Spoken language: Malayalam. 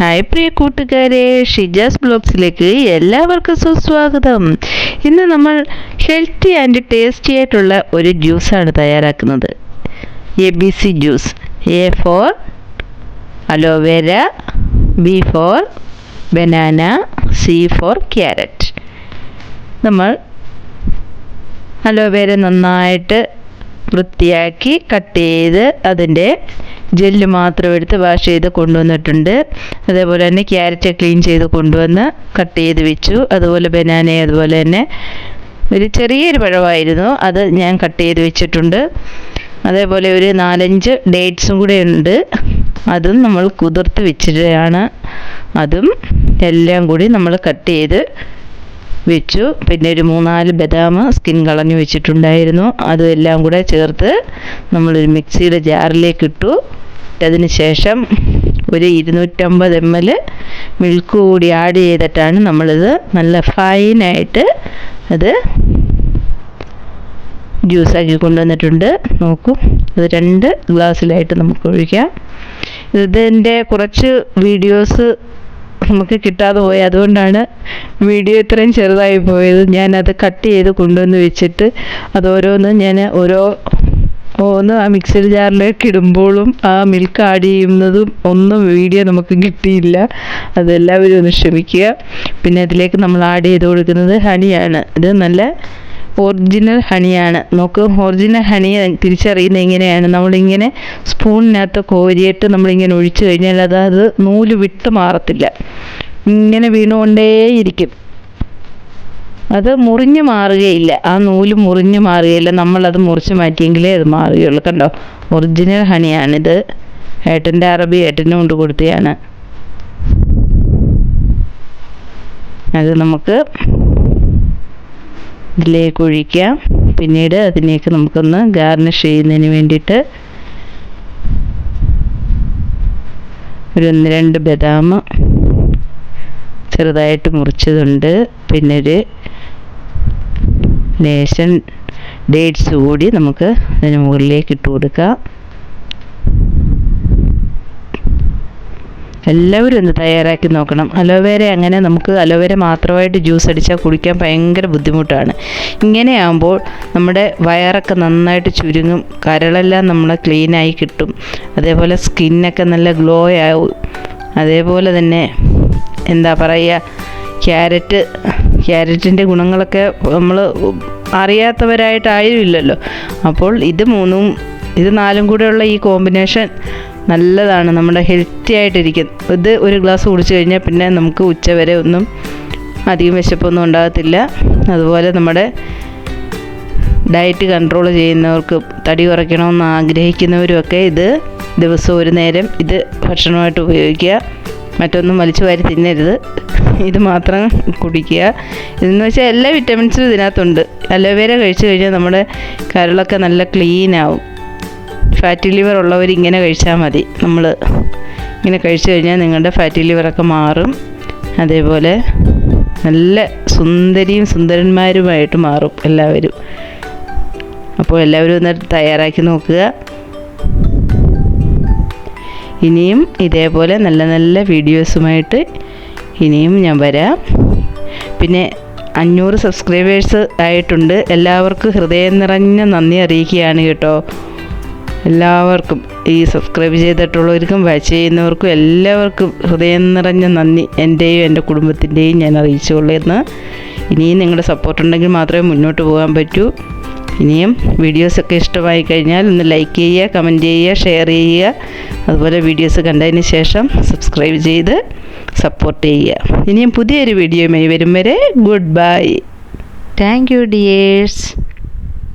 ഹായ് പ്രിയ കൂട്ടുകാരെ. ഷിജാസ് ബ്ലോഗ്സിലേക്ക് എല്ലാവർക്കും സുസ്വാഗതം. ഇന്ന് നമ്മൾ ഹെൽത്തി ആൻഡ് ടേസ്റ്റി ആയിട്ടുള്ള ഒരു ജ്യൂസാണ് തയ്യാറാക്കുന്നത്. A B C juice A for aloe vera B for banana C for carrot നമ്മൾ അലോവേര നന്നായിട്ട് വൃത്തിയാക്കി കട്ട് ചെയ്ത് അതിന്റെ ജെല്ല് മാത്രം എടുത്ത് വാഷ് ചെയ്ത് കൊണ്ടുവന്നിട്ടുണ്ട്. അതേപോലെ തന്നെ ക്യാരറ്റ് ക്ലീൻ ചെയ്ത് കൊണ്ടുവന്ന് കട്ട് ചെയ്ത് വെച്ചു. അതുപോലെ ബനാന അതുപോലെ തന്നെ ഒരു ചെറിയൊരു പഴമായിരുന്നു. അത് ഞാൻ കട്ട് ചെയ്ത് വെച്ചിട്ടുണ്ട്. അതേപോലെ ഒരു നാലഞ്ച് ഡേറ്റ്സും കൂടെ ഉണ്ട്. അതും നമ്മൾ കുതിർത്ത് വെച്ചിട്ടാണ്. അതും എല്ലാം കൂടി നമ്മൾ കട്ട് ചെയ്ത് വെച്ചു. പിന്നെ ഒരു മൂന്നാൽ ബദാം സ്കിൻ കളഞ്ഞു വെച്ചിട്ടുണ്ടായിരുന്നു. അതെല്ലാം കൂടെ ചേർത്ത് നമ്മളൊരു മിക്സിയുടെ ജാറിലേക്ക് ഇട്ടു. അതിന് ശേഷം ഒരു ഇരുന്നൂറ്റമ്പത് എം എൽ മിൽക്ക് കൂടി ആഡ് ചെയ്തിട്ടാണ് നമ്മളിത് നല്ല ഫൈനായിട്ട് അത് ജ്യൂസാക്കി കൊണ്ടുവന്നിട്ടുണ്ട്. നോക്കൂ ഇത് രണ്ട് ഗ്ലാസ്സിലായിട്ട് നമുക്ക് ഒഴിക്കാം. ഇതിന്റെ കുറച്ച് വീഡിയോസ് നമുക്ക് കിട്ടാതെ പോയി. അതുകൊണ്ടാണ് വീഡിയോ ഇത്രയും ചെറുതായി പോയത്. ഞാനത് കട്ട് ചെയ്ത് കൊണ്ടുവന്ന് വെച്ചിട്ട് അത് ഓരോന്ന് ഞാൻ ഓരോ ഒന്ന് ആ മിക്സർ ജാറിലേക്ക് ഇടുമ്പോഴും ആ മിൽക്ക് ആഡ് ചെയ്യുന്നതും ഒന്നും വീഡിയോ നമുക്ക് കിട്ടിയില്ല. അതെല്ലാവരും ഒന്ന് ക്ഷമിക്കുക. പിന്നെ അതിലേക്ക് നമ്മൾ ആഡ് ചെയ്ത് കൊടുക്കുന്നത് ഹണിയാണ് ഇത് നല്ല ഒറിജിനൽ ഹണിയാണ് നമുക്ക് ഒറിജിനൽ ഹണി തിരിച്ചറിയുന്നത് എങ്ങനെയാണ്? നമ്മളിങ്ങനെ സ്പൂണിനകത്ത് കോരിയിട്ട് നമ്മളിങ്ങനെ ഒഴിച്ചു കഴിഞ്ഞാൽ അത് അത് നൂൽ വിട്ട് മാറത്തില്ല. ഇങ്ങനെ വീണുകൊണ്ടേയിരിക്കും. അത് മുറിഞ്ഞു മാറുകയില്ല. ആ നൂൽ മുറിഞ്ഞു മാറുകയില്ല. നമ്മളത് മുറിച്ച് മാറ്റിയെങ്കിലേ അത് മാറുകയുള്ളൂ. കണ്ടോ? ഒറിജിനൽ ഹണിയാണിത് ഏട്ടന്റെ അറബി ഏട്ടനും കൊണ്ട് കൊടുത്തതാണ്. അത് നമുക്ക് ഇതിലേക്ക് ഒഴിക്കാം പിന്നീട് അതിലേക്ക് നമുക്കൊന്ന് ഗാർണിഷ് ചെയ്യുന്നതിന് വേണ്ടിയിട്ട് ഒരു ഒന്ന് രണ്ട് ബദാം ചെറുതായിട്ട് മുറിച്ചതുണ്ട്. പിന്നെ ഒരു ലേശം ഡേറ്റ്സ് കൂടി നമുക്ക് അതിന് മുകളിലേക്ക് ഇട്ട് കൊടുക്കാം. എല്ലാവരും ഒന്ന് തയ്യാറാക്കി നോക്കണം. അലോവേര അങ്ങനെ നമുക്ക് അലോവേര മാത്രമായിട്ട് ജ്യൂസ് അടിച്ചാൽ കുടിക്കാൻ ഭയങ്കര ബുദ്ധിമുട്ടാണ്. ഇങ്ങനെയാകുമ്പോൾ നമ്മുടെ വയറൊക്കെ നന്നായിട്ട് ചുരുങ്ങും കരളെല്ലാം നമ്മളെ ക്ലീനായി കിട്ടും. അതേപോലെ സ്കിന്നൊക്കെ നല്ല ഗ്ലോ ആവും. അതേപോലെ തന്നെ എന്താ പറയുക ക്യാരറ്റ് ക്യാരറ്റിന്റെ ഗുണങ്ങളൊക്കെ നമ്മൾ അറിയാത്തവരായിട്ടായിരുന്നില്ലല്ലോ അപ്പോൾ ഇത് മൂന്നും ഇത് നാലും കൂടെയുള്ള ഈ കോമ്പിനേഷൻ നല്ലതാണ്. നമ്മുടെ ഹെൽത്തി ആയിട്ടിരിക്കും. ഇത് ഒരു ഗ്ലാസ് കുടിച്ചു കഴിഞ്ഞാൽ പിന്നെ നമുക്ക് ഉച്ചവരെ ഒന്നും അധികം വിശപ്പൊന്നും ഉണ്ടാകത്തില്ല. അതുപോലെ നമ്മുടെ ഡയറ്റ് കൺട്രോൾ ചെയ്യുന്നവർക്ക് തടി കുറയ്ക്കണമെന്ന് ആഗ്രഹിക്കുന്നവരുമൊക്കെ ഇത് ദിവസം ഒരു നേരം ഇത് ഭക്ഷണമായിട്ട് ഉപയോഗിക്കുക. മറ്റൊന്നും വലിച്ചു വാരി തിന്നരുത്. ഇത് മാത്രം കുടിക്കുക. ഇതെന്ന് വെച്ചാൽ എല്ലാ വിറ്റമിൻസും ഇതിനകത്തുണ്ട്. അലോവേര കഴിച്ചു കഴിഞ്ഞാൽ നമ്മുടെ കരളൊക്കെ നല്ല ക്ലീൻ ആവും. ഫാറ്റി ലിവർ ഉള്ളവർ ഇങ്ങനെ കഴിച്ചാൽ മതി. നമ്മൾ ഇങ്ങനെ കഴിച്ചു കഴിഞ്ഞാൽ നിങ്ങളുടെ ഫാറ്റി ലിവറൊക്കെ മാറും. അതേപോലെ നല്ല സുന്ദരിയും സുന്ദരന്മാരുമായിട്ട് മാറും എല്ലാവരും. അപ്പോൾ എല്ലാവരും ഒന്ന് തയ്യാറാക്കി നോക്കുക. ഇനിയും ഇതേപോലെ നല്ല നല്ല വീഡിയോസുമായിട്ട് ഇനിയും ഞാൻ വരാം. പിന്നെ അഞ്ഞൂറ് സബ്സ്ക്രൈബേഴ്സ് ആയിട്ടുണ്ട്. എല്ലാവർക്കും ഹൃദയം നിറഞ്ഞ നന്ദി അറിയിക്കുകയാണ് കേട്ടോ. എല്ലാവർക്കും ഈ സബ്സ്ക്രൈബ് ചെയ്തിട്ടുള്ളവർക്കും വാച്ച് ചെയ്യുന്നവർക്കും എല്ലാവർക്കും ഹൃദയം നിറഞ്ഞ നന്ദി. എന്റെയും എന്റെ കുടുംബത്തിന്റെയും ഞാൻ അറിയിച്ചുകൊള്ളിരുന്നു ഇനിയും നിങ്ങളുടെ സപ്പോർട്ട് ഉണ്ടെങ്കിൽ മാത്രമേ മുന്നോട്ട് പോകാൻ പറ്റൂ. ഇനിയും വീഡിയോസൊക്കെ ഇഷ്ടമായി കഴിഞ്ഞാൽ ഒന്ന് ലൈക്ക് ചെയ്യുക കമന്റ് ചെയ്യുക ഷെയർ ചെയ്യുക. അതുപോലെ വീഡിയോസ് കണ്ടതിന് ശേഷം സബ്സ്ക്രൈബ് ചെയ്ത് സപ്പോർട്ട് ചെയ്യുക. ഇനിയും പുതിയൊരു വീഡിയോയുമായി വരും വരെ. Goodbye thank you dears